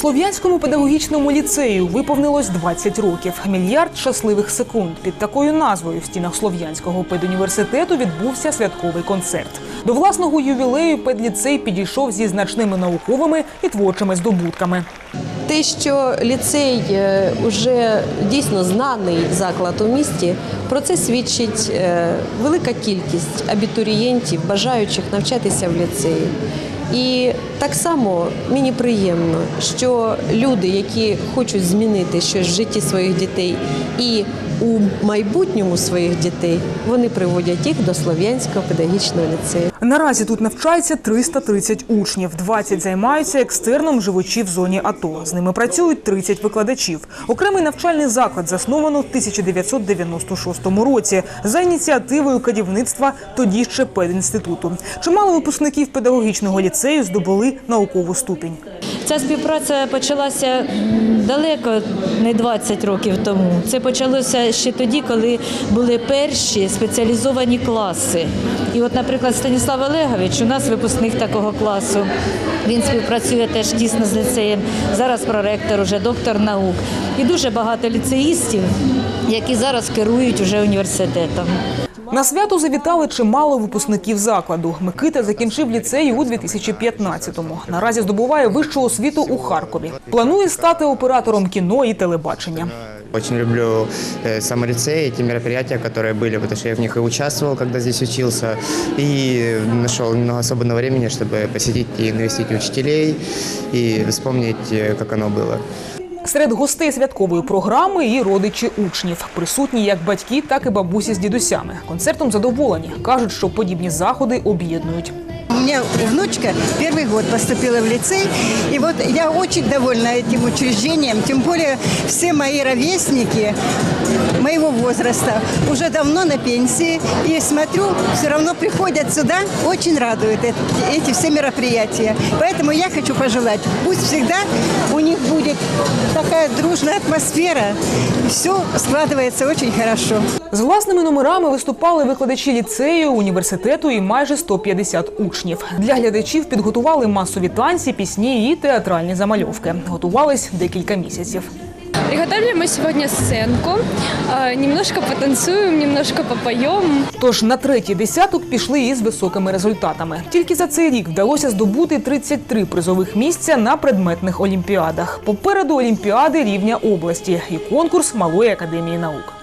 Слов'янському педагогічному ліцею виповнилось 20 років. Мільярд щасливих секунд. Під такою назвою в стінах Слов'янського педуніверситету відбувся святковий концерт. До власного ювілею педліцей підійшов зі значними науковими і творчими здобутками. Те, що ліцей вже дійсно знаний заклад у місті, про це свідчить е, велика кількість абітурієнтів, бажаючих навчатися в ліцеї. І так само мені приємно, що люди, які хочуть змінити щось в житті своїх дітей і у майбутньому своїх дітей, вони приводять їх до Слов'янського педагогічного ліцею. Наразі тут навчається 330 учнів. 20 займаються екстерном живучи в зоні АТО. З ними працюють 30 викладачів. Окремий навчальний заклад засновано в 1996 році за ініціативою кадівництва тоді ще педінституту. Чимало випускників педагогічного ліцею здобули наукову ступінь. Ця співпраця почалася далеко не 20 років тому. Це почалося ще тоді, коли були перші спеціалізовані класи. І от, наприклад, Станіслав Олегович, у нас випускник такого класу. Він співпрацює теж тісно з ліцеєм. Зараз проректор, уже доктор наук. І дуже багато ліцеїстів, які зараз керують уже університетом. На свято завітали чимало випускників закладу. Микита закінчив ліцей у 2015-му. Наразі здобуває вищу освіту у Харкові. Планує стати оператором кіно і телебачення. Очень люблю э, сам лицей, эти мероприятия, которые были, потому что я в них и участвовал, когда здесь учился, и нашел немного свободного времени, чтобы посетить и навестить учителей, и вспомнить, э, как оно было. Серед гостей святкової програми і родичі учнів, присутні як батьки, так і бабусі з дідусями. Концертом задоволені. кажуть, що подібні заходи об'єднують. У меня внучка первый год поступила в лицей, и вот я очень довольна этим учреждением, тем более все мои ровесники моего возраста уже давно на пенсии, и смотрю, все равно приходят сюда, очень радуют эти, эти все мероприятия. Поэтому я хочу пожелать, пусть всегда у них будет такая дружная атмосфера, все складывается очень хорошо. З власними номерами виступали викладачі ліцею, університету і майже 150 учнів. Для глядачів підготували масові танці, пісні і театральні замальовки. Готувались декілька місяців. Приготовили мы сегодня сценку, э, немножко потанцуем, немножко попоем. Тож на третій десяток пішли із високими результатами. Тільки за цей рік вдалося здобути 33 призових місця на предметних олімпіадах. Попереду олімпіади рівня області і конкурс малої академії наук.